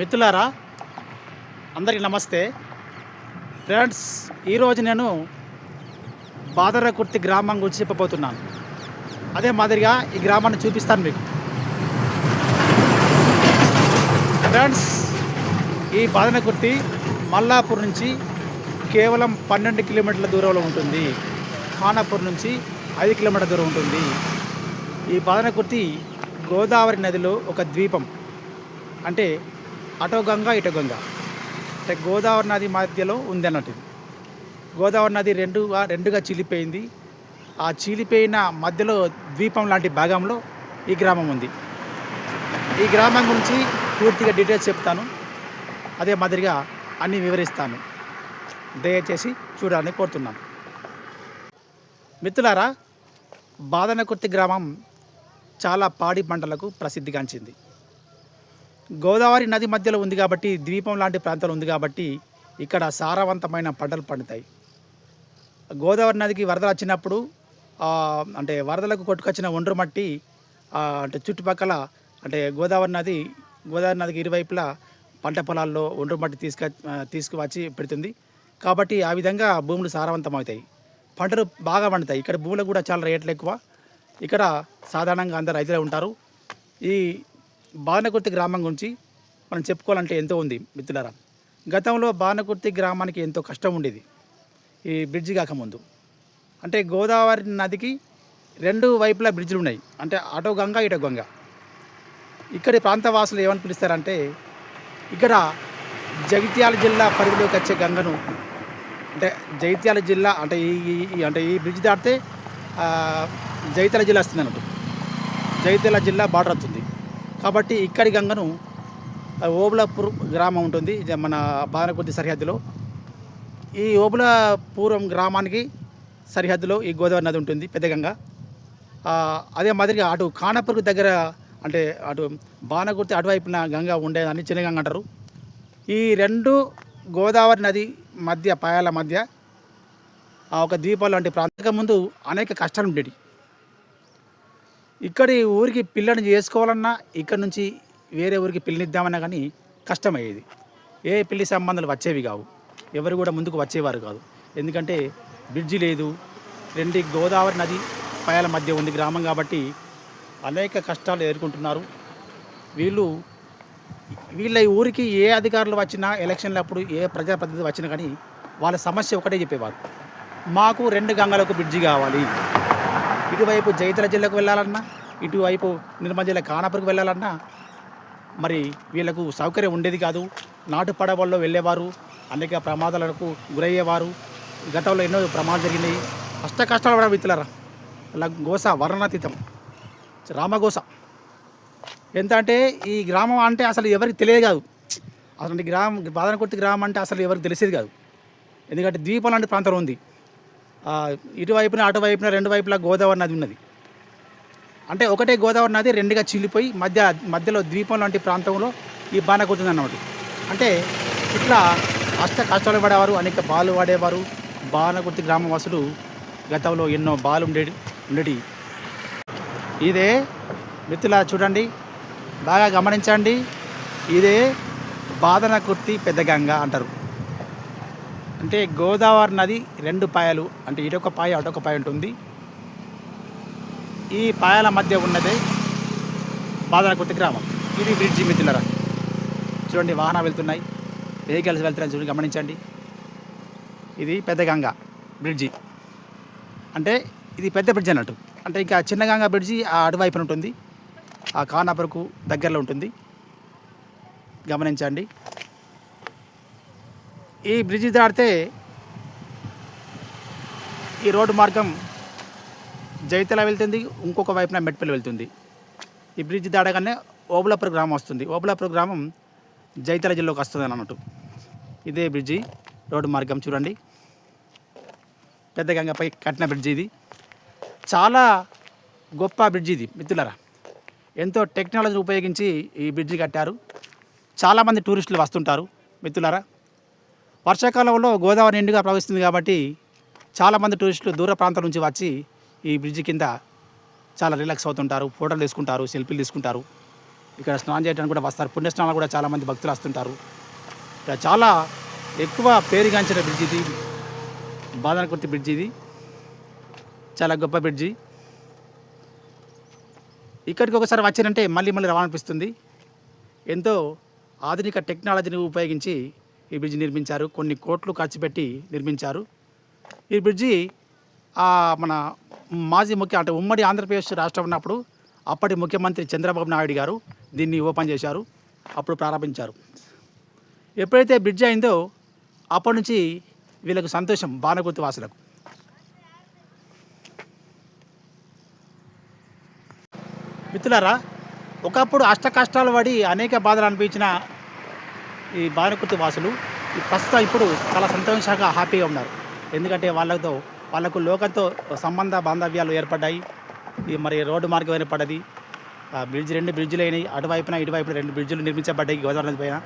మిత్రులారా అందరికీ నమస్తే. ఫ్రెండ్స్ ఈరోజు నేను బాదరకుర్తి గ్రామం గురించి చెప్పబోతున్నాను. అదే మాదిరిగా ఈ గ్రామాన్ని చూపిస్తాను మీకు. ఫ్రెండ్స్ ఈ బాదనకుర్తి మల్లాపూర్ నుంచి కేవలం పన్నెండు కిలోమీటర్ల దూరంలో ఉంటుంది. ఖానాపూర్ నుంచి ఐదు కిలోమీటర్ల దూరం ఉంటుంది. ఈ బాదనకుర్తి గోదావరి నదిలో ఒక ద్వీపం. అంటే అటో గంగ ఇటో గంగ అంటే గోదావరి నది మధ్యలో ఉంది అన్నట్టు గోదావరి నది రెండుగా రెండుగా చీలిపోయింది. ఆ చీలిపోయిన మధ్యలో ద్వీపం లాంటి భాగంలో ఈ గ్రామం ఉంది. ఈ గ్రామం గురించి పూర్తిగా డీటెయిల్స్ చెప్తాను. అదే మాదిరిగా అన్నీ వివరిస్తాను. దయచేసి చూడాలని కోరుతున్నాను. మిత్రులారా బాదనకుర్తి గ్రామం చాలా పాడి పంటలకు ప్రసిద్ధిగాంచింది. గోదావరి నది మధ్యలో ఉంది కాబట్టి ద్వీపం లాంటి ప్రాంతాలు ఉంది కాబట్టి ఇక్కడ సారవంతమైన పంటలు పండుతాయి. గోదావరి నదికి వరదలు వచ్చినప్పుడు అంటే వరదలకు కొట్టుకొచ్చిన ఒండ్రు మట్టి అంటే చుట్టుపక్కల అంటే గోదావరి నది గోదావరి నదికి ఇరువైపులా పంట పొలాల్లో ఒండ్రు మట్టి తీసుక తీసుకువచ్చి పెడుతుంది. కాబట్టి ఆ విధంగా భూములు సారవంతమవుతాయి. పంటలు బాగా పండుతాయి. ఇక్కడ భూములకు కూడా చాలా రేట్లు ఎక్కువ. ఇక్కడ సాధారణంగా అందరు రైతులే ఉంటారు. ఈ బాణకుర్తి గ్రామం గురించి మనం చెప్పుకోవాలంటే ఎంతో ఉంది మిత్రులారా. గతంలో బాణకుర్తి గ్రామానికి ఎంతో కష్టం ఉండేది ఈ బ్రిడ్జి కాకముందు అంటే గోదావరి నదికి రెండు వైపులా బ్రిడ్జిలు ఉన్నాయి అంటే అటో గంగ ఇటో గంగ. ఇక్కడి ప్రాంత వాసులు ఏమని పిలుస్తారంటే ఇక్కడ జగిత్యాల జిల్లా పరిధిలోకి వచ్చే గంగను అంటే జగిత్యాల జిల్లా అంటే ఈ ఈ- అంటే ఈ బ్రిడ్జ్ దాటితే జగిత్యాల జిల్లా వస్తుంది అన్నట్టు జగిత్యాల జిల్లా బార్డర్ వస్తుంది. కాబట్టి ఇక్కడి గంగను ఓబులాపూర్ గ్రామం ఉంటుంది ఇది మన బాలకొద్ది సరిహద్దులో. ఈ ఓబులాపురం గ్రామానికి సరిహద్దులో ఈ గోదావరి నది ఉంటుంది పెద్ద గంగ. అదే మాదిరిగా అటు కానపూర్కి దగ్గర అంటే అటు బాణగుర్తి అటువైపున గంగ ఉండేదాన్ని చిన్నగంగ అంటారు. ఈ రెండు గోదావరి నది మధ్య పాయాల మధ్య ఆ ఒక ద్వీపాలు లాంటి ప్రాంతం. ముందు అనేక కష్టాలు ఉండేవి ఇక్కడి ఊరికి పిల్లని చేసుకోవాలన్నా ఇక్కడ నుంచి వేరే ఊరికి పిల్లనిద్దామన్నా కానీ కష్టమయ్యేది. ఏ పెళ్ళి సంబంధాలు వచ్చేవి కావు. ఎవరు కూడా ముందుకు వచ్చేవారు కాదు. ఎందుకంటే బ్రిడ్జి లేదు. రెండు గోదావరి నది పాయాల మధ్య ఉంది గ్రామం కాబట్టి అనేక కష్టాలు ఎదుర్కొంటున్నారు. వీళ్ళు వీళ్ళ ఈ ఊరికి ఏ అధికారులు వచ్చినా ఎలక్షన్లప్పుడు ఏ ప్రజాప్రతినిధి వచ్చినా కానీ వాళ్ళ సమస్య ఒకటే చెప్పేవారు. మాకు రెండు గంగలకు బ్రిడ్జి కావాలి. ఇటువైపు జైతల జిల్లాకు వెళ్ళాలన్నా ఇటువైపు నిర్మల్ జిల్లా కానాపురికి వెళ్ళాలన్నా మరి వీళ్ళకు సౌకర్యం ఉండేది కాదు. నాటు పడవల్లో వెళ్ళేవారు అనేక ప్రమాదాలకు గురయ్యేవారు. గతంలో ఎన్నో ప్రమాదాలు జరిగినాయి. కష్ట కష్టాలు పడ మిత్రులారా అలా గోస వర్ణనాతీతం. రామగోస. ఎంత అంటే ఈ గ్రామం అంటే అసలు ఎవరికి తెలియదు కాదు. అసలు గ్రామం బాదనకుర్తి గ్రామం అంటే అసలు ఎవరికి తెలిసేది కాదు. ఎందుకంటే ద్వీపం లాంటి ప్రాంతం ఉంది. ఇటువైపున అటువైపున రెండు వైపులా గోదావరి నది ఉన్నది. అంటే ఒకటే గోదావరి నది రెండుగా చీలిపోయి మధ్య మధ్యలో ద్వీపం లాంటి ప్రాంతంలో ఈ బాణ కొడుతుంది అన్నమాట అంటే ఇట్లా కష్ట కష్టాలు పడేవారు అనేక బాలు వాడేవారు. బాణగుర్తి గ్రామవాసులు గతంలో ఎన్నో బాలు ఉండేవి ఉండేటి. ఇదే మిత్రులా చూడండి బాగా గమనించండి. ఇదే బాదనకుర్తి పెద్ద గంగ అంటారు. అంటే గోదావరి నది రెండు పాయలు అంటే ఇటొక పాయ అటొక పాయ ఉంటుంది. ఈ పాయల మధ్య ఉన్నదే బాదనకుర్తి గ్రామం. ఇది బ్రిడ్జి మిత్రులరా. చూడండి వాహనాలు వెళ్తున్నాయి. వెహికల్స్ వెళ్తున్నాయి చూడండి గమనించండి. ఇది పెద్ద గంగ బ్రిడ్జి. అంటే ఇది పెద్ద బ్రిడ్జ్ అన్నట్టు. అంటే ఇంకా చిన్న గంగ బ్రిడ్జి ఆ అటువైపున ఉంటుంది. ఆ ఖానాపూర్కు దగ్గరలో ఉంటుంది. గమనించండి. ఈ బ్రిడ్జి దాటితే ఈ రోడ్డు మార్గం జైతల వెళ్తుంది ఇంకొక వైపున మెట్పల్లి వెళ్తుంది. ఈ బ్రిడ్జ్ దాడగానే ఓబులాపూర్ గ్రామం వస్తుంది. ఓబులాపుర గ్రామం జైతల జిల్లాకు వస్తుంది అన్నట్టు. ఇదే బ్రిడ్జి రోడ్డు మార్గం చూడండి. పెద్ద గంగపై కట్టిన బ్రిడ్జి ఇది. చాలా గొప్ప బ్రిడ్జి ఇది మిత్రులరా. ఎంతో టెక్నాలజీ ఉపయోగించి ఈ బ్రిడ్జి కట్టారు. చాలామంది టూరిస్టులు వస్తుంటారు మిత్రులారా. వర్షాకాలంలో గోదావరి నిండుగా ప్రవహిస్తుంది కాబట్టి చాలామంది టూరిస్టులు దూర ప్రాంతాల నుంచి వచ్చి ఈ బ్రిడ్జి కింద చాలా రిలాక్స్ అవుతుంటారు ఫోటోలు తీసుకుంటారు సెల్ఫీలు తీసుకుంటారు. ఇక్కడ స్నానం చేయడానికి కూడా వస్తారు. పుణ్యస్నానాలు కూడా చాలామంది భక్తులు వస్తుంటారు. ఇక్కడ చాలా ఎక్కువ పేరుగాంచిన బ్రిడ్జ్ ఇది. బాదనకుర్తి బ్రిడ్జ్ ఇది. చాలా గొప్ప బ్రిడ్జి. ఇక్కడికి ఒకసారి వచ్చారంటే మళ్ళీ మళ్ళీ రావాలనిపిస్తుంది ఎంతో ఆధునిక టెక్నాలజీని ఉపయోగించి ఈ బ్రిడ్జి నిర్మించారు. కొన్ని కోట్లు ఖర్చు పెట్టి నిర్మించారు. ఈ బ్రిడ్జి మన మాజీ ముఖ్య అంటే ఉమ్మడి ఆంధ్రప్రదేశ్ రాష్ట్రం ఉన్నప్పుడు అప్పటి ముఖ్యమంత్రి చంద్రబాబు నాయుడు గారు దీన్ని ఓపెన్ చేశారు. అప్పుడు ప్రారంభించారు. ఎప్పుడైతే బ్రిడ్జ్ అయిందో అప్పటి నుంచి వీళ్ళకు సంతోషం బాణగుర్తి వాసులకు. మిత్రులారా ఒకప్పుడు అష్ట కష్టాలు పడి అనేక బాధలు అనిపించిన ఈ బాణకుర్తి వాసులు ప్రస్తుతం ఇప్పుడు చాలా సంతోషంగా హ్యాపీగా ఉన్నారు. ఎందుకంటే వాళ్ళతో వాళ్ళకు లోకంతో సంబంధ బాంధవ్యాలు ఏర్పడ్డాయి. ఈ మరి రోడ్డు మార్గం ఏర్పడ్డది. ఆ బ్రిడ్జ్ రెండు బ్రిడ్జ్లు అయినాయి. అటువైపున ఇటువైపున రెండు బ్రిడ్జ్లు నిర్మించబడ్డాయి గోదావరి నది పైన.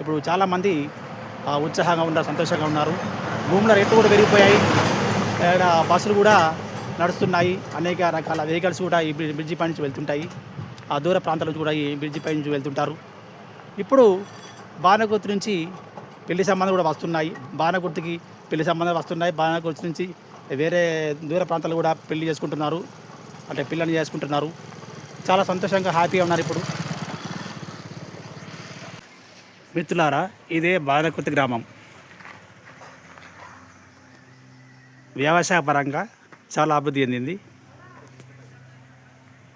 ఇప్పుడు చాలామంది ఉత్సాహంగా ఉన్నారు సంతోషంగా ఉన్నారు. భూముల రేట్లు కూడా పెరిగిపోయాయి. ఇక్కడ బస్సులు కూడా నడుస్తున్నాయి. అనేక రకాల వెహికల్స్ కూడా ఈ బ్రి- బ్రిడ్జి పై నుంచి వెళ్తుంటాయి. ఆ దూర ప్రాంతాల నుంచి కూడా ఈ బ్రిడ్జి పై నుంచి వెళ్తుంటారు. ఇప్పుడు బాణగుర్తి నుంచి పెళ్ళి సంబంధాలు కూడా వస్తున్నాయి. బాణగుర్తికి పెళ్ళి సంబంధాలు వస్తున్నాయి. బాణగుర్తి నుంచి వేరే దూర ప్రాంతాలు కూడా పెళ్ళి చేసుకుంటున్నారు. అంటే పిల్లల్ని చేసుకుంటున్నారు. చాలా సంతోషంగా హ్యాపీగా ఉన్నారు ఇప్పుడు. మిత్రులారా ఇదే బాణకుర్తి గ్రామం. వ్యవసాయ పరంగా చాలా అభివృద్ధి చెందింది.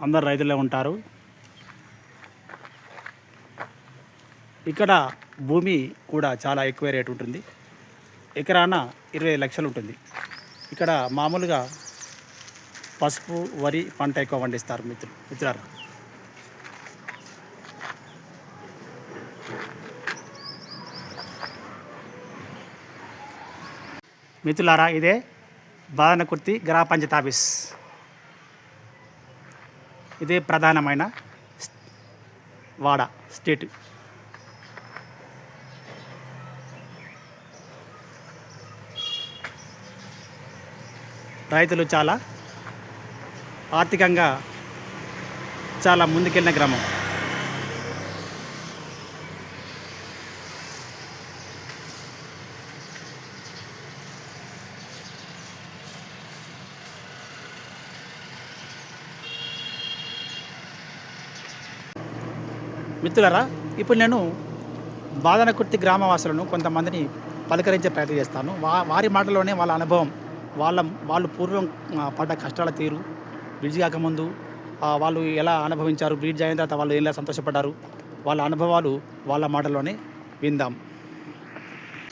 అందరు రైతులే ఉంటారు. ఇక్కడ భూమి కూడా చాలా ఎక్కువ రేటు ఉంటుంది. ఎకరాన ఇరవై లక్షలు ఉంటుంది. ఇక్కడ మామూలుగా పసుపు వరి పంట ఎక్కువ పండిస్తారు మిత్రులు మిత్రులారా. మిత్రులారా ఇదే బాదనకుర్తి గ్రామ పంచాయత్ ఆఫీస్ ఇదే ప్రధానమైన వాడ స్టేట్. రైతులు చాలా ఆర్థికంగా చాలా ముందుకెళ్ళిన గ్రామం. మిత్రులరా ఇప్పుడు నేను బాదనకుర్తి గ్రామవాసులను కొంతమందిని పలకరించే ప్రయత్నం చేస్తాను. వా వారి మాటలోనే వాళ్ళ అనుభవం. వాళ్ళ వాళ్ళు పూర్వం పడ్డ కష్టాల తీరు బ్రిడ్జ్ కాకముందు వాళ్ళు ఎలా అనుభవించారు బ్రిడ్జ్ అయిన తర్వాత వాళ్ళు ఎలా సంతోషపడ్డారు వాళ్ళ అనుభవాలు వాళ్ళ మాటలోనే విందాం.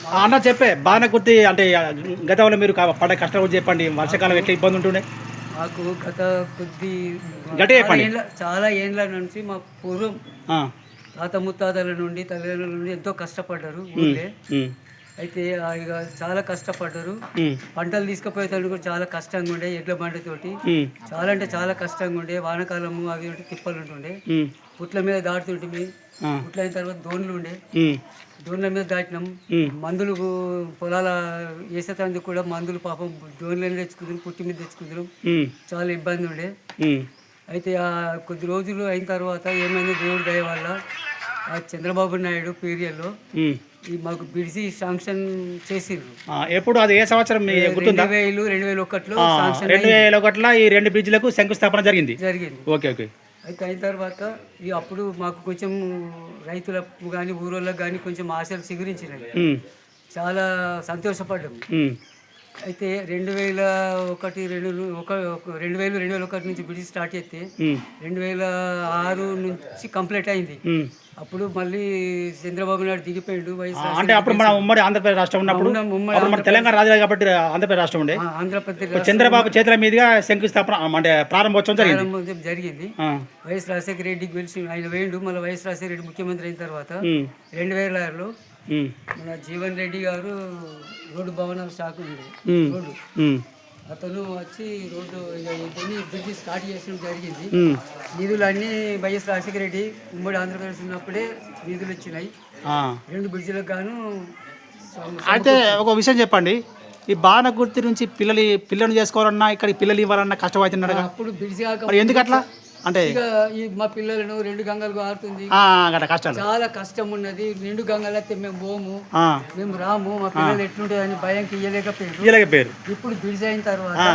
ఆ, అన్న చెప్పే బాదనకుర్తి అంటే ఆ, గతంలో మీరు పడ్డ కష్టాలు కూడా చెప్పండి వర్షాకాలం ఎట్లా ఇబ్బంది ఉంటుండే? మాకు గత కొద్ది చాలా. ఏండ్ల- ఏండ్ల నుంచి మా పూర్వం తాత ముత్తాతల నుండి తల్లిదండ్రుల నుండి ఎంతో కష్టపడ్డారు ఊళ్ళే. అయితే ఇక చాలా కష్టపడ్డారు. పంటలు తీసుకుపోయేటప్పుడు కూడా చాలా కష్టంగా ఉండే ఎడ్ల బండితోటి. చాలా అంటే చాలా కష్టంగా ఉండే వానకాలము అవి ఉంటే తిప్పలు ఉంటుండే. పుట్ల మీద దాటుతుంటే పుట్ల అయిన తర్వాత దోన్లు ఉండే. దోన్ల మీద దాటినాం. మందులు పొలాల వేసేటందుకు కూడా మందులు పాపం దోన్లని తెచ్చుకుందాం పుట్టి మీద తెచ్చుకుందాం ఉమ్, చాలా ఇబ్బంది ఉండే. అయితే ఆ కొద్ది రోజులు అయిన తర్వాత ఏమైంది దేవుడి దయ వల్ల ఆ చంద్రబాబు నాయుడు పీరియడ్లో. ఈ మాకు బిడిసి శాంక్షన్ చేసిండ్రు ఆ, ఎప్పుడు అది ఏ సంవత్సరం మీ గుర్తుందా? రెండు వేలు రెండు వేల ఒకటిలో ఆ, శాంక్షన్ రెండు వేల ఒకటిలో ఈ రెండు బ్రిడ్జ్లకు శంకుస్థాపన జరిగింది? జరిగింది. Okay okay. అయితే అయిన తర్వాత ఈ అప్పుడు మాకు కొంచెం రైతులకు కానీ ఊరోళ్ళకి కానీ కొంచెం ఆశలు చిగురించినాయి. ఉమ్, చాలా సంతోషపడ్డాము ఉమ్, అయితే రెండు వేల ఒకటి రెండు ఒక రెండు వేలు రెండు వేల ఒకటి నుంచి బిడిసి స్టార్ట్ చేస్తే రెండు వేల ఆరు నుంచి కంప్లీట్ అయింది. అప్పుడు మళ్ళీ చంద్రబాబు నాయుడు దిగిపోయిండు అంటే అప్పుడు మన ఉమ్మడి ఆంధ్రప్రదేశ్ రాష్ట్రం ఉన్నప్పుడు? మన తెలంగాణ రాజు కాబట్టి ఆంధ్రప్రదేశ్ రాష్ట్రం ఉండే. ఆంధ్రప్రదేశ్ చంద్రబాబు చేతుల మీదుగా శంకుస్థాపన అంటే ప్రారంభోత్సవం జరిగింది. జరిగింది. వైఎస్ రాజశేఖర రెడ్డికి గెలిచి ఆయన వేయండు మళ్ళీ వైఎస్ రాజశేఖర రెడ్డి ముఖ్యమంత్రి అయిన తర్వాత రెండు వేల ఆరులో మన జీవన్ రెడ్డి గారు రోడ్డు భవనాలు శాఖ ఉంది. రోడ్డు. అతను వచ్చి రోడ్డు బ్రిడ్జి స్టార్ట్ చేయడం జరిగింది. నిధులన్నీ వైఎస్ రాజశేఖర రెడ్డి ఉమ్మడి ఆంధ్రప్రదేశ్ ఉన్నప్పుడే నిధులు వచ్చినాయి. రెండు బ్రిడ్జిలకు గాను అయితే ఒక విషయం చెప్పండి. ఈ బాణగుర్తి నుంచి పిల్లలు పిల్లలు చేసుకోవాలన్నా ఇక్కడ పిల్లలు ఇవ్వాలన్నా కష్టమవుతున్నాడు అప్పుడు బ్రిడ్జి కాక మరి ఎందుకు అట్లా అంటే ఇక ఈ మా పిల్లలను రెండు గంగలు కారుతుంది ఆ, గట్ట కష్టాలు. చాలా కష్టం ఉన్నది. రెండు గంగలు అయితే మేము పోము. మేము రాము. మా పిల్లలు ఎట్లుంటుందని భయంకి ఇయ్యలేకపోయారు. ఇప్పుడు బిడ్స్ అయిన తర్వాత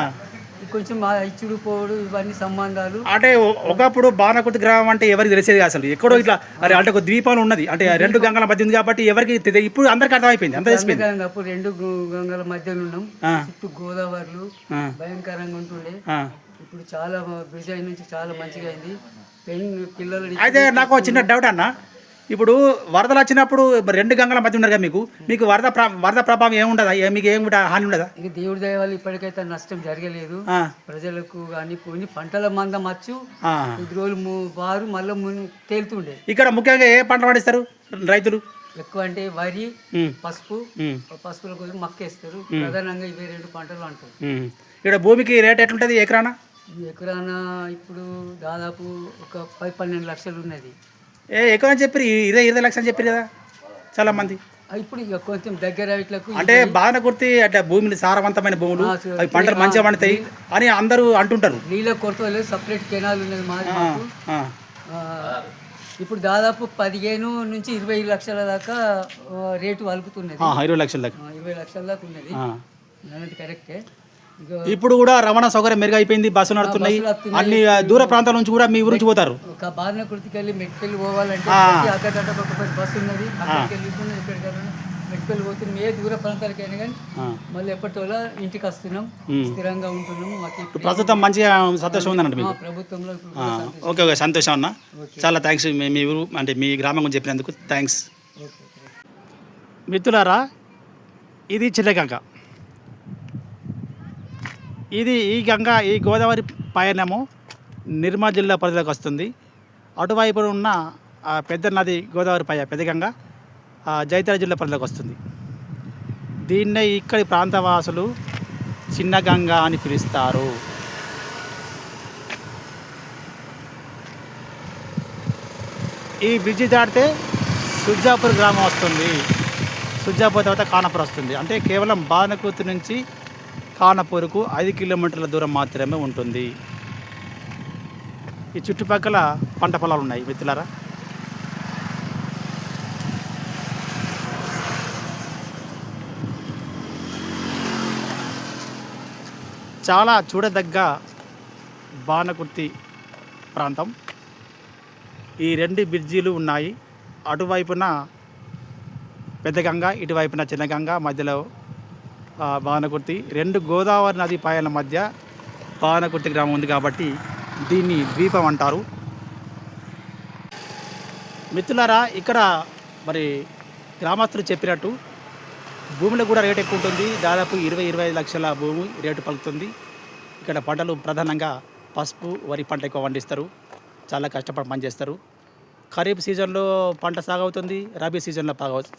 కొంచెం మా ఇచ్చుడు పోడు ఇవన్నీ సంబంధాలు. అంటే ఒకప్పుడు బాణకుర్తి గ్రామం అంటే ఎవరికి తెలిసేది అసలు. ఎక్కడో ఇట్లా అరే అంటే ఒక ద్వీపం ఉన్నది. అంటే రెండు గంగల మధ్య ఉంది కాబట్టి ఎవరికి ఇప్పుడు అందరికి అర్థమైపోయింది. అంత తెలిసిపోయింది. అప్పుడు రెండు గంగల మధ్యలో ఉన్నాం. చుట్టూ గోదావరిలు. భయంకరంగా ఉంటుండే. ఇప్పుడు చాలా బ్రిడ్జ్ అయిన నుంచి చాలా మంచిగా అయింది. పెన్ పిల్లలు అయితే నాకు చిన్న డౌట్ అన్న. ఇప్పుడు వరదలు వచ్చినప్పుడు రెండు గంగల మధ్య ఉన్నారు కదా మీకు? మీకు వరద వరద ప్రభావం ఏముండదా మీకు ఏమి హాని ఉండదా? ఇక దేవుడి దయ వల్ల ఇప్పటికైతే నష్టం జరగలేదు. ప్రజలకు కానీ పోయి పంటల మందం వచ్చు ఆ. కొద్ది రోజులు బారు మళ్ళీ తేలుతుండే. ఇక్కడ ముఖ్యంగా ఏ పంట పండిస్తారు రైతులు? ఎక్కువ అంటే వరి పసుపు. పసుపుల కోసం మక్కేస్తారు. ప్రధానంగా ఇవే రెండు పంటలు అంటారు. ఇక్కడ భూమికి రేట్ ఎట్లుంటుంది ఎకరానా? ఎకరాన ఇప్పుడు దాదాపు ఒక పది పన్నెండు లక్షలు ఉన్నది. ఏ అని చెప్పి ఇరవై ఇరవై లక్షలు చెప్పారు కదా చాలా మంది. ఇప్పుడు ఇక కొంచెం దగ్గర ఇట్లకు అంటే బాగా గుర్తి అంటే భూమిని సారవంతమైన భూములు అవి పంటలు మంచిగా పండుతాయి అని అందరూ అంటుంటారు. నీళ్ళ కొరత లేదు సపరేట్ కెనాల్ ఉన్నది మాది ఇప్పుడు దాదాపు పదిహేను నుంచి ఇరవై లక్షల దాకా రేటు వలుకుతున్నది ఆ, ఇరవై లక్షల దాకా. ఇరవై లక్షల దాకా ఉన్నది. కరెక్టే. ఇప్పుడు కూడా రవాణా సౌకర్యం మెరుగైపోయింది బస్సులు నడుతున్నాయి. అన్ని దూర ప్రాంతాల నుంచి కూడా మీ ఊరికి పోతారు. కుర్తికెళ్ళి మెట్కెళ్ళి పోవాలంటే బస్సు ఉన్నది. అక్కడికి వెళ్ళి ఇక్కడికి ఇక్కడికి మెట్కెళ్ళి పోతున్నాం ఏ దూర ప్రాంతాలకైనా కానీ. మళ్ళీ ఇంటికి వస్తున్నాం స్థిరంగా ఉంటున్నాం మాకు ఇప్పుడు ప్రస్తుతం మంచిగా సంతోషం మీకు? మా ప్రభుత్వంలో ఓకే ఓకే సంతోషం అన్న. చాలా థ్యాంక్స్ మీ మీ ఊరు అంటే మీ గ్రామం గురించి చెప్పినందుకు థ్యాంక్స్. మిత్రులారా ఇది చిన్నగంగ ఇది ఈ గంగా ఈ గోదావరి పయనము నిర్మల్ జిల్లా పరిధిలోకి వస్తుంది. అటువైపు ఉన్న పెద్ద నది గోదావరి పయ పెద్ద గంగ జైతాల జిల్లా పరిధిలోకి వస్తుంది. దీన్నే ఇక్కడి ప్రాంతవాసులు చిన్న గంగ అని పిలుస్తారు. ఈ బ్రిడ్జి దాటితే సుజాపూర్ గ్రామం వస్తుంది. సుజాపూర్ తర్వాత కానపూర్ వస్తుంది. అంటే కేవలం బానకూతు నుంచి ఖానపూర్కు ఐదు కిలోమీటర్ల దూరం మాత్రమే ఉంటుంది. ఈ చుట్టుపక్కల పంట పొలాలు ఉన్నాయి మిత్రులారా. చాలా చూడదగ్గ బాణకుర్తి ప్రాంతం. ఈ రెండు బ్రిడ్జీలు ఉన్నాయి. అటువైపున పెద్ద గంగ ఇటువైపున చిన్న గంగ మధ్యలో భావనకుర్తి రెండు గోదావరి నది పాయల మధ్య భావనకుర్తి గ్రామం ఉంది కాబట్టి దీన్ని ద్వీపం అంటారు. మిత్రులారా ఇక్కడ మరి గ్రామస్తులు చెప్పినట్టు భూమిలో కూడా రేటు ఎక్కువ ఉంటుంది. దాదాపు ఇరవై ఇరవై ఐదు లక్షల భూమి రేటు పలుకుతుంది. ఇక్కడ పంటలు ప్రధానంగా పసుపు వరి పంట ఎక్కువ పండిస్తారు. చాలా కష్టపడి పనిచేస్తారు. ఖరీఫ్ సీజన్లో పంట సాగవుతుంది రబీ సీజన్లో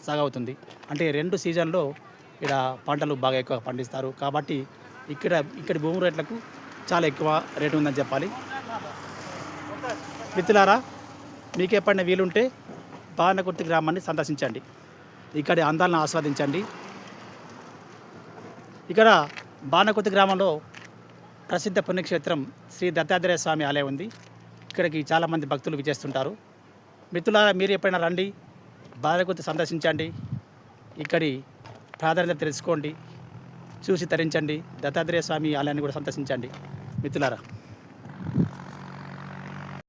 సాగవుతుంది అంటే రెండు సీజన్లో ఇక్కడ పంటలు బాగా ఎక్కువ పండిస్తారు. కాబట్టి ఇక్కడ ఇక్కడ భూమి రేట్లకు చాలా ఎక్కువ రేటు ఉందని చెప్పాలి. మిత్రులారా మీకు ఎప్పుడైనా వీలుంటే బాణకుర్తి గ్రామాన్ని సందర్శించండి. ఇక్కడి అందాలను ఆస్వాదించండి. ఇక్కడ బాణకుర్తి గ్రామంలో ప్రసిద్ధ పుణ్యక్షేత్రం శ్రీ దత్తాత్రేయ స్వామి ఆలయం ఉంది. ఇక్కడికి చాలామంది భక్తులు విచేస్తుంటారు మిత్రులారా మీరు ఎప్పుడైనా రండి బాధకుర్తి సందర్శించండి. ఇక్కడి ప్రాధాన్యత తెలుసుకోండి. చూసి తరించండి. దత్తాత్రేయ స్వామి ఆలయాన్ని కూడా సందర్శించండి. మిత్రులారా.